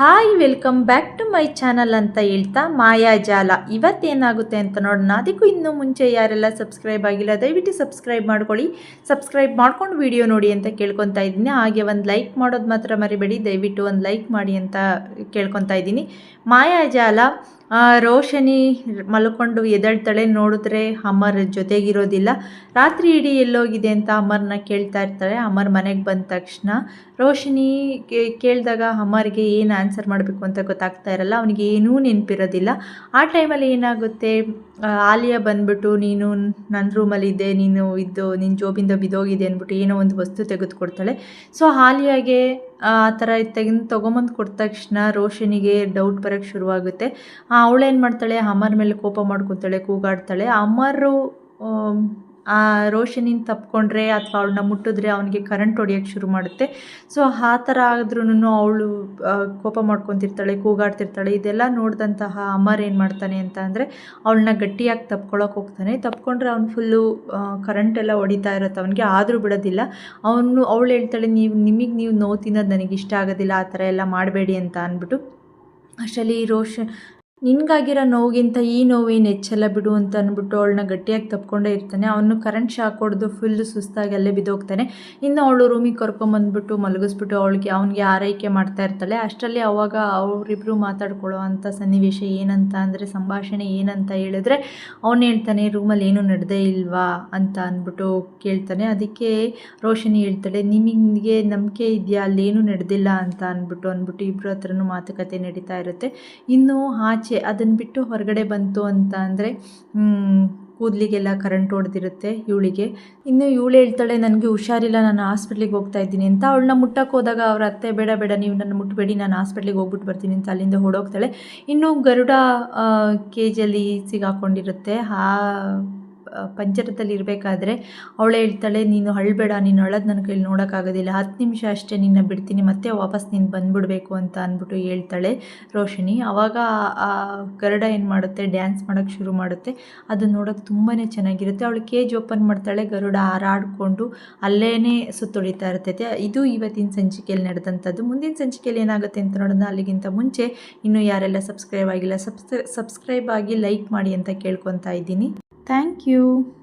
Hi welcome back to my channel ಅಂತ ಹೇಳ್ತಾ ಮಾಯಾಜಾಲ ಇವತ್ತೇನಾಗುತ್ತೆ ಅಂತ ನೋಡೋಣ. ಅದಕ್ಕೂ ಇನ್ನೂ ಮುಂಚೆ ಯಾರೆಲ್ಲ ಸಬ್ಸ್ಕ್ರೈಬ್ ಆಗಿಲ್ಲ, ದಯವಿಟ್ಟು ಸಬ್ಸ್ಕ್ರೈಬ್ ಮಾಡ್ಕೊಳ್ಳಿ. ಸಬ್ಸ್ಕ್ರೈಬ್ ಮಾಡ್ಕೊಂಡು ವಿಡಿಯೋ ನೋಡಿ ಅಂತ ಕೇಳ್ಕೊತಾ ಇದ್ದೀನಿ. ಹಾಗೆ ಒಂದು ಲೈಕ್ ಮಾಡೋದು ಮಾತ್ರ ಮರಿಬೇಡಿ. ದಯವಿಟ್ಟು ಒಂದು ಲೈಕ್ ಮಾಡಿ ಅಂತ ಕೇಳ್ಕೊತಾ ಇದ್ದೀನಿ. ಮಾಯಾಜಾಲ ಆ, ರೋಶನಿ ಮಲ್ಕೊಂಡು ಎದಳ್ತಾಳೆ. ನೋಡಿದ್ರೆ ಅಮರ್ ಜೊತೆಗಿರೋದಿಲ್ಲ. ರಾತ್ರಿ ಇಡೀ ಎಲ್ಲೋಗಿದೆ ಅಂತ ಅಮರ್ನ ಕೇಳ್ತಾ ಇರ್ತಾಳೆ ಅಮರ್ ಮನೆಗೆ ಬಂದ ತಕ್ಷಣ ರೋಷಿನಿ ಕೇಳಿದಾಗ ಅಮರ್ಗೆ ಏನು ಆನ್ಸರ್ ಮಾಡಬೇಕು ಅಂತ ಗೊತ್ತಾಗ್ತಾ ಇರಲ್ಲ. ಅವನಿಗೆ ಏನೂ ನೆನಪಿರೋದಿಲ್ಲ. ಆ ಟೈಮಲ್ಲಿ ಏನಾಗುತ್ತೆ? ಆಲಿಯಾ ಬಂದ್ಬಿಟ್ಟು, ನೀನು ನನ್ನ ರೂಮಲ್ಲಿದ್ದೆ, ನೀನು ಇದ್ದು ನಿನ್ನ ಜೋಬಿಂದ ಬಿದ್ದೋಗಿದೆ ಅಂದ್ಬಿಟ್ಟು ಏನೋ ಒಂದು ವಸ್ತು ತೆಗೆದುಕೊಡ್ತಾಳೆ. ಸೊ, ಆಲಿಯಾಗೆ, ಆ ಥರ ತೆಗೆದು ತೊಗೊಂಬಂದು ಕೊಟ್ಟ ತಕ್ಷಣ ರೋಷನಿಗೆ ಡೌಟ್ ಬರೋಕ್ಕೆ ಶುರುವಾಗುತ್ತೆ. ಅವಳೇನು ಮಾಡ್ತಾಳೆ? ಅಮರ್ ಮೇಲೆ ಕೋಪ ಮಾಡ್ಕೊತಾಳೆ, ಕೂಗಾಡ್ತಾಳೆ. ಅಮರು ಆ ರೋಷನಿನ ತಪ್ಕೊಂಡ್ರೆ ಅಥವಾ ಅವಳನ್ನ ಮುಟ್ಟಿದ್ರೆ ಅವನಿಗೆ ಕರೆಂಟ್ ಹೊಡಿಯೋಕ್ಕೆ ಶುರು ಮಾಡುತ್ತೆ. ಸೊ ಆ ಥರ ಆದ್ರೂ ಅವಳು ಕೋಪ ಮಾಡ್ಕೊತಿರ್ತಾಳೆ, ಕೂಗಾಡ್ತಿರ್ತಾಳೆ, ಇದೆಲ್ಲ ನೋಡಿದಂತಹ ಅಮರ್ ಏನು ಮಾಡ್ತಾನೆ ಅಂತ ಅಂದರೆ ಅವಳನ್ನ ಗಟ್ಟಿಯಾಗಿ ತಪ್ಕೊಳಕ್ಕೆ ಹೋಗ್ತಾನೆ. ತಪ್ಕೊಂಡ್ರೆ ಅವ್ನು ಫುಲ್ಲು ಕರೆಂಟ್ ಎಲ್ಲ ಹೊಡಿತಾ ಇರುತ್ತೆ, ಅವನಿಗೆ ಆದರೂ ಬಿಡೋದಿಲ್ಲ. ಅವನು, ಅವಳು ಹೇಳ್ತಾಳೆ, ನೀವು, ನಿಮಗೆ ನೀವು ನೋವು ತಿನ್ನೋದು ನನಗೆ ಇಷ್ಟ ಆಗೋದಿಲ್ಲ, ಆ ಥರ ಎಲ್ಲ ಮಾಡಬೇಡಿ ಅಂತ ಅಂದ್ಬಿಟ್ಟು. ಅಷ್ಟರಲ್ಲಿ ರೋಷ ನಿನ್ಗಾಗಿರೋ ನೋವಿಗಿಂತ ಈ ನೋವೇನು ಹೆಚ್ಚೆಲ್ಲ ಬಿಡು ಅಂತ ಅಂದ್ಬಿಟ್ಟು ಅವಳನ್ನ ಗಟ್ಟಿಯಾಗಿ ತಪ್ಕೊಂಡೇ ಇರ್ತಾನೆ. ಅವನು ಕರೆಂಟ್ ಶಾಕ್ ಹೊಡೆದು ಫುಲ್ ಸುಸ್ತಾಗಿ ಅಲ್ಲೇ ಬಿದ್ದೋಗ್ತಾನೆ. ಇನ್ನು ಅವಳು ರೂಮಿಗೆ ಕರ್ಕೊಂಬಂದ್ಬಿಟ್ಟು ಮಲಗಿಸ್ಬಿಟ್ಟು ಅವಳಿಗೆ, ಅವನಿಗೆ ಆರೈಕೆ ಮಾಡ್ತಾ ಇರ್ತಾಳೆ. ಅಷ್ಟರಲ್ಲಿ ಅವಾಗ ಅವರಿಬ್ಬರು ಮಾತಾಡ್ಕೊಳ್ಳೋ ಅಂಥ ಸನ್ನಿವೇಶ ಏನಂತ ಅಂದರೆ, ಸಂಭಾಷಣೆ ಏನಂತ ಹೇಳಿದ್ರೆ, ಅವನು ಹೇಳ್ತಾನೆ, ರೂಮಲ್ಲಿ ಏನೂ ನಡೆದೇ ಇಲ್ವಾ? ಅಂತ ಅಂದ್ಬಿಟ್ಟು ಕೇಳ್ತಾನೆ. ಅದಕ್ಕೆ ರೋಷನಿ ಹೇಳ್ತಾಳೆ, ನಿಮಗೆ ನಂಬಿಕೆ ಇದೆಯಾ? ಅಲ್ಲೇನೂ ನಡೆದಿಲ್ಲ ಅಂತ ಅಂದ್ಬಿಟ್ಟು ಅಂದ್ಬಿಟ್ಟು ಇಬ್ಬರ ಹತ್ರನೂ ಮಾತುಕತೆ ನಡೀತಾ ಇರುತ್ತೆ. ಇನ್ನು ಆಚೆ ಅದನ್ನು ಬಿಟ್ಟು ಹೊರಗಡೆ ಬಂತು ಅಂತ ಅಂದರೆ ಕೂದಲಿಗೆಲ್ಲ ಕರೆಂಟ್ ಹೊಡೆದಿರುತ್ತೆ ಇವಳಿಗೆ. ಇನ್ನು ಇವಳು ಹೇಳ್ತಾಳೆ, ನನಗೆ ಹುಷಾರಿಲ್ಲ, ನಾನು ಹಾಸ್ಪಿಟ್ಲಿಗೆ ಹೋಗ್ತಾ ಇದ್ದೀನಿ ಅಂತ. ಅವಳನ್ನ ಮುಟ್ಟಕ್ಕೆ ಹೋದಾಗ ಅವ್ರ ಅತ್ತೆ, ಬೇಡ ಬೇಡ, ನೀವು ನನ್ನ ಮುಟ್ಟಬೇಡಿ ನಾನು ಹಾಸ್ಪಿಟ್ಲಿಗೆ ಹೋಗ್ಬಿಟ್ಟು ಬರ್ತೀನಿ ಅಂತ ಅಲ್ಲಿಂದ ಓಡೋಗ್ತಾಳೆ. ಇನ್ನು ಗರುಡ ಕೇಜಲ್ಲಿ ಸಿಗಾಕೊಂಡಿರುತ್ತೆ. ಆ ಪಂಜರದಲ್ಲಿ ಇರಬೇಕಾದ್ರೆ ಅವಳು ಹೇಳ್ತಾಳೆ, ನೀನು ಅಳಬೇಡ, ನೀನು ಅಳೋದು ನನ್ನ ಕೈಲಿ ನೋಡೋಕ್ಕಾಗೋದಿಲ್ಲ. ಹತ್ತು ನಿಮಿಷ ಅಷ್ಟೇ ನಿನ್ನ ಬಿಡ್ತೀನಿ, ಮತ್ತೆ ವಾಪಸ್ ನೀನು ಬಂದುಬಿಡ್ಬೇಕು ಅಂತ ಅಂದ್ಬಿಟ್ಟು ಹೇಳ್ತಾಳೆ ರೋಷಿಣಿ. ಆವಾಗ ಆ ಗರುಡ ಏನು ಮಾಡುತ್ತೆ ಡ್ಯಾನ್ಸ್ ಮಾಡೋಕ್ಕೆ ಶುರು ಮಾಡುತ್ತೆ. ಅದು ನೋಡೋಕ್ಕೆ ತುಂಬಾ ಚೆನ್ನಾಗಿರುತ್ತೆ. ಅವಳು ಕೇಜ್ ಓಪನ್ ಮಾಡ್ತಾಳೆ, ಗರುಡ ಹಾರಾಡಿಕೊಂಡು ಅಲ್ಲೇ ಸುತ್ತೊಳಿತಾ ಇರ್ತೈತೆ. ಇದು ಇವತ್ತಿನ ಸಂಚಿಕೆಯಲ್ಲಿ ನಡೆದಂಥದ್ದು. ಮುಂದಿನ ಸಂಚಿಕೆಯಲ್ಲಿ ಏನಾಗುತ್ತೆ ಅಂತ ನೋಡೋಣ. ಅಲ್ಲಿಗಿಂತ ಮುಂಚೆ ಇನ್ನೂ ಯಾರೆಲ್ಲ ಸಬ್ಸ್ಕ್ರೈಬ್ ಆಗಿಲ್ಲ ಸಬ್ಸ್ಕ್ರೈ ಸಬ್ಸ್ಕ್ರೈಬ್ ಆಗಿ ಲೈಕ್ ಮಾಡಿ ಅಂತ ಕೇಳ್ಕೊತಾ ಇದ್ದೀನಿ. Thank you.